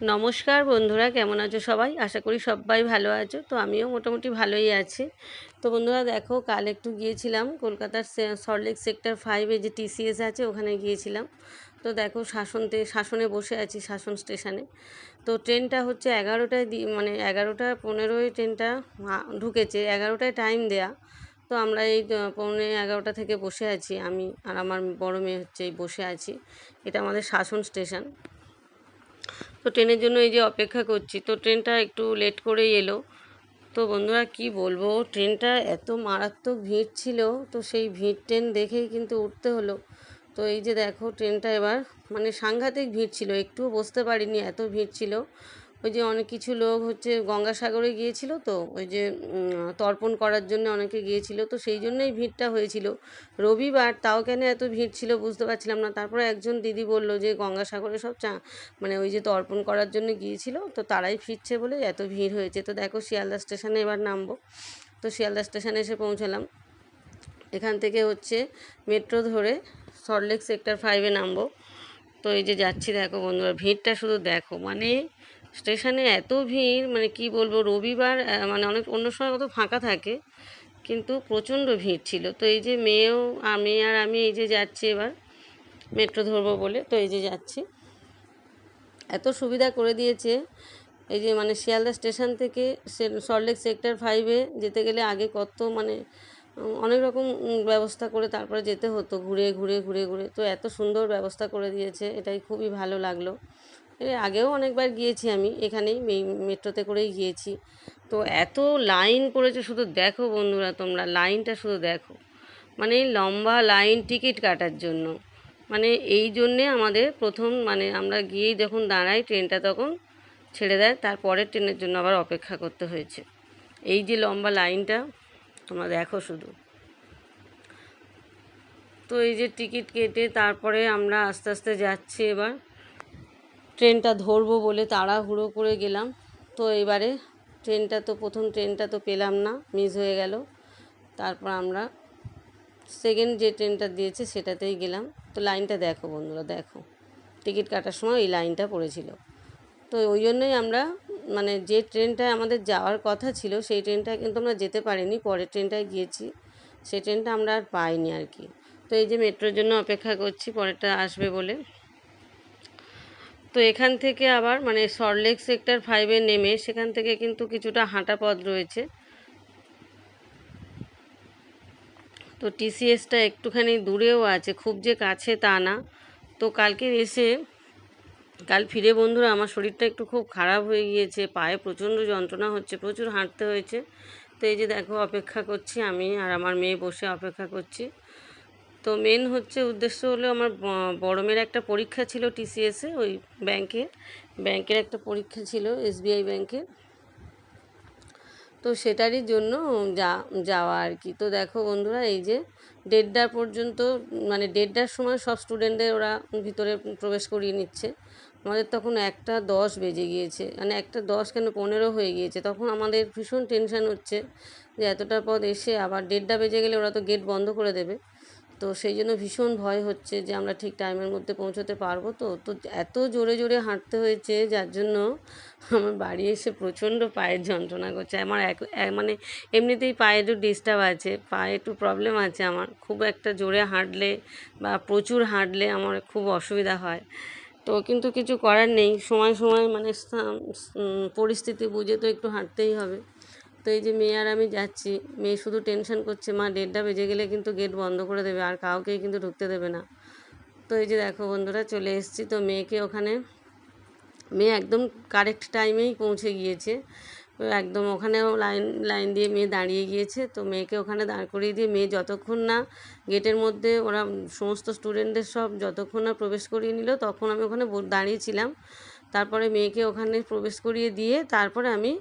নমস্কার বন্ধুরা, কেমন আছো সবাই? আশা করি সবাই ভালো আছো। তো আমিও মোটামুটি ভালোই আছি। তো বন্ধুরা, দেখো, কাল একটু গিয়েছিলাম কলকাতার সল্টলেক সেক্টর ফাইভে যে টিসিএস আছে, ওখানে গিয়েছিলাম। তো দেখো শাসনতে শাসনে বসে আছি, শাসন স্টেশনে। তো ট্রেনটা হচ্ছে এগারোটায় দি মানে এগারোটা পনেরোয় ট্রেনটা ঢুকেছে, এগারোটায় টাইম দেয়া। তো আমরা এই পৌনে এগারোটা থেকে বসে আছি আমি আর আমার বড় মেয়ে হচ্ছে এই বসে আছি। এটা আমাদের শাসন স্টেশন। তো ট্রেনের জন্য এই যে অপেক্ষা করছি, তো ট্রেনটা একটু লেট করেই এলো। তো বন্ধুরা, কি বলব? ট্রেনটা এত মারাত্মক ভিড় ছিল, তো সেই ভিড় ট্রেন দেখেই কিন্তু উঠতে হলো। তো এই যে দেখো, ট্রেনটা এবার মানে সাংঘাতিক ভিড় ছিল, একটুও বসতে পারিনি, এত ভিড় ছিল। ওই যে অনেক কিছু লোক হচ্ছে গঙ্গাসাগরে গিয়েছিল তো, ওই যে তর্পণ করার জন্য অনেকে গিয়েছিল, তো সেই জন্যই ভিড়টা হয়েছিল। রবিবার তাও কেন এত ভিড় ছিল বুঝতে পারছিলাম না। তারপরে একজন দিদি বলল যে গঙ্গাসাগরে সব চা মানে ওই যে তর্পণ করার জন্য গিয়েছিল, তো তারাই ফিরছে বলে এত ভিড় হয়েছে। তো দেখো শিয়ালদা স্টেশনে এবার নামবো। তো শিয়ালদা স্টেশনে এসে পৌঁছালাম। এখান থেকে হচ্ছে মেট্রো ধরে সল্টলেক সেক্টর ফাইভে নামবো। তো এই যে যাচ্ছি দেখো বন্ধুরা, ভিড়টা শুধু দেখো মানে স্টেশনে এত ভিড় মানে কি বলব, রবিবার মানে অনেক, অন্য সময় কত ফাঁকা থাকে, কিন্তু প্রচণ্ড ভিড় ছিল। তো এই যে মেয়েও, আমি আর আমি এই যে যাচ্ছি এবার, মেট্রো ধরবো বলে, তো এই যে যাচ্ছি। এত সুবিধা করে দিয়েছে, এই যে মানে শিয়ালদা স্টেশন থেকে সল্টলেক সেক্টর ফাইভে যেতে গেলে আগে কত মানে অনেক রকম ব্যবস্থা করে তারপরে যেতে হতো, ঘুরে ঘুরে ঘুরে ঘুরে। তো এত সুন্দর ব্যবস্থা করে দিয়েছে, এটাই খুবই ভালো লাগল। আগেও অনেকবার গিয়েছি আমি, এখানেই মেট্রোতে করেই গিয়েছি। তো এত লাইন করেছে শুধু দেখো বন্ধুরা তোমরা, লাইনটা শুধু দেখো। মানে লম্বা লাইন টিকিট কাটার জন্য। মানে এই জন্যে আমাদের প্রথম মানে আমরা গিয়েই যখন দাঁড়াই ট্রেনটা তখন ছেড়ে দেয়, তারপরের ট্রেনের জন্য আবার অপেক্ষা করতে হয়েছে। এই যে লম্বা লাইনটা, তোমরা দেখো শুধু। তো এই যে টিকিট কেটে তারপরে আমরা আস্তে আস্তে যাচ্ছি এবার। ট্রেনটা ধরবো বলে তাড়াহুড়ো করে গেলাম। তো এবারে ট্রেনটা তো, প্রথম ট্রেনটা তো পেলাম না মিস হয়ে গেল। তারপর আমরা সেকেন্ড যে ট্রেনটা দিয়েছে সেটাতেই গেলাম। তো লাইনটা দেখো বন্ধুরা, দেখো। টিকিট কাটার সময় এই লাইনটা পড়েছিল। তো ওই জন্যই আমরা মানে যে ট্রেনটায় আমাদের যাওয়ার কথা ছিল, সেই ট্রেনটায় কিন্তু আমরা যেতে পারিনি। পরের ট্রেনটায় গিয়েছি, সেই ট্রেনটা আমরা আর পাইনি আর কি। তো এই যে মেট্রোর জন্য অপেক্ষা করছি, পরেরটা আসবে বলে। তো এখান থেকে আবার মানে সল্টলেক সেক্টর ফাইভে নেমে সেখান থেকে কিন্তু কিছুটা হাঁটা পথ রয়েছে। তো টিসিএসটা একটুখানি দূরেও আছে, খুব যে কাছে তা না। তো কালকে এসে কাল ফিরে বন্ধুরা আমার শরীরটা একটু খুব খারাপ হয়ে গিয়েছে, পায়ে প্রচণ্ড যন্ত্রণা হচ্ছে, প্রচুর হাঁটতে হয়েছে। তো এই যে দেখো, অপেক্ষা করছি আমি আর আমার মেয়ে বসে অপেক্ষা করছি। তো মেন হচ্ছে উদ্দেশ্য হলো আমার ব- বড় মেয়ের একটা পরীক্ষা ছিল টিসিএসে ওই ব্যাংকে ব্যাংকের একটা পরীক্ষা ছিল এসবিআই ব্যাংকে তো সেটারই জন্য যা, যাওয়া আর কি। তো দেখো বন্ধুরা, এই যে দেড়টা পর্যন্ত মানে দেড়টার সময় সব স্টুডেন্টদের ওরা ভিতরে প্রবেশ করিয়ে নিচ্ছে। আমাদের তখন একটা দশ বেজে গিয়েছে। মানে একটা দশ কেন পনেরো হয়ে গিয়েছে। তখন আমাদের ভীষণ টেনশন হচ্ছে যে এতটা পথ এসে আবার দেড়টা বেজে গেলে ওরা তো গেট বন্ধ করে দেবে। তো সেই জন্য ভীষণ ভয় হচ্ছে যে আমরা ঠিক টাইমের মধ্যে পৌঁছতে পারব তো। তো এত জোরে জোরে হাঁটতে হয়েছে, যার জন্য আমার বাড়ি এসে প্রচণ্ড পায়ের যন্ত্রণা করছে। আমার এক মানে এমনিতেই পায়ে একটু ডিস্টার্ব আছে, পায়ে একটু প্রবলেম আছে আমার। খুব একটা জোরে হাঁটলে বা প্রচুর হাঁটলে আমার খুব অসুবিধা হয়। তো কিন্তু কিছু করার নেই। সময় সময় মানে পরিস্থিতি বুঝে তো একটু হাঁটতেই হবে। তো এই যে মেয়ে আর আমি যাচ্ছি, মেয়ে শুধু টেনশন করছে, মা দেড়টা বেজে গেলে কিন্তু গেট বন্ধ করে দেবে, আর কাউকেই কিন্তু ঢুকতে দেবে না। তো এই যে দেখো বন্ধুরা, চলে এসেছি তো মেয়েকে ওখানে। মেয়ে একদম কারেক্ট টাইমেই পৌঁছে গিয়েছে। একদম ওখানেও লাইন লাইন দিয়ে মেয়ে দাঁড়িয়ে গিয়েছে। তো মেয়েকে ওখানে দাঁড় করিয়ে দিয়ে মেয়ে যতক্ষণ না গেটের মধ্যে ওরা সমস্ত স্টুডেন্টদের সব যতক্ষণ না প্রবেশ করিয়ে নিল, তখন আমি ওখানে দাঁড়িয়েছিলাম তারপরে মেয়েকে ওখানে প্রবেশ করিয়ে দিয়ে তারপরে আমি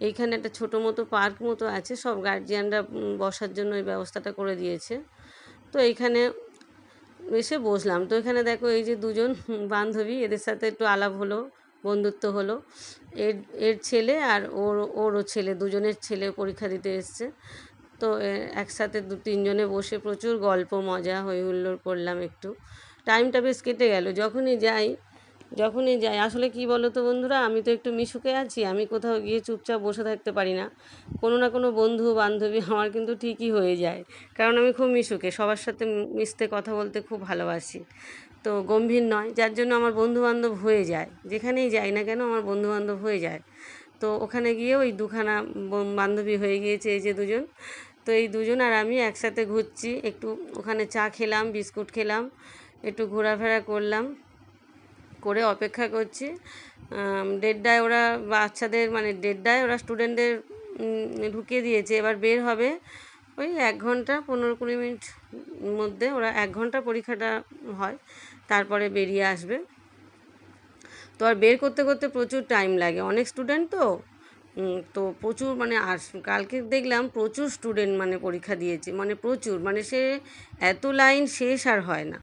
এইখানে একটা ছোটো মতো পার্ক মতো আছে, সব গার্জিয়ানরা বসার জন্য এই ব্যবস্থাটা করে দিয়েছে। তো এইখানে এসে বসলাম। তো এখানে দেখো এই যে দুজন বান্ধবী, এদের সাথে একটু আলাপ হলো, বন্ধুত্ব হলো। এর এর ছেলে আর ওর, ওরও ছেলে, দুজনের ছেলে পরীক্ষা দিতে এসছে। তো একসাথে দু, তিনজনে বসে প্রচুর গল্প, মজা, হই হুল্লোড় করলাম একটু। টাইমটা বেশ কেটে গেল। যখনই যাই যখনই যাই। আসলে কি বলো তো বন্ধুরা, আমি তো একটু মিশুকে আছি, আমি কোথাও গিয়ে চুপচাপ বসে থাকতে পারি না। কোনো না কোনো বন্ধু বান্ধবী আমার কিন্তু ঠিকই হয়ে যায়। কারণ আমি খুব মিশুকে, সবার সাথে মিশতে, কথা বলতে খুব ভালোবাসি। তো গম্ভীর নয়, যার জন্য আমার বন্ধু বান্ধব হয়ে যায়। যেখানেই যাই না কেন আমার বন্ধু বান্ধব হয়ে যায়। তো ওখানে গিয়ে ওই দুখানা বান্ধবী হয়ে গিয়েছে এই যে দুজন। তো এই দুজন আর আমি একসাথে ঘুরছি, একটু ওখানে চা খেলাম, বিস্কুট খেলাম, একটু ঘোরাফেরা করলাম। করে অপেক্ষা করছি। দেড়টায় ওরা বাচ্চাদের মানে দেড়টায় ওরা স্টুডেন্টদের ঢুকিয়ে দিয়েছে। এবার বের হবে ওই এক ঘণ্টা, পনেরো কুড়ি মিনিট মধ্যে ওরা এক ঘণ্টা পরীক্ষাটা হয়, তারপরে বেরিয়ে আসবে। তো আর বের করতে করতে প্রচুর টাইম লাগে। অনেক স্টুডেন্ট তো তো প্রচুর মানে আর কালকে দেখলাম প্রচুর স্টুডেন্ট মানে পরীক্ষা দিয়েছে। মানে প্রচুর মানে সে, এত লাইন শেষ আর হয় না।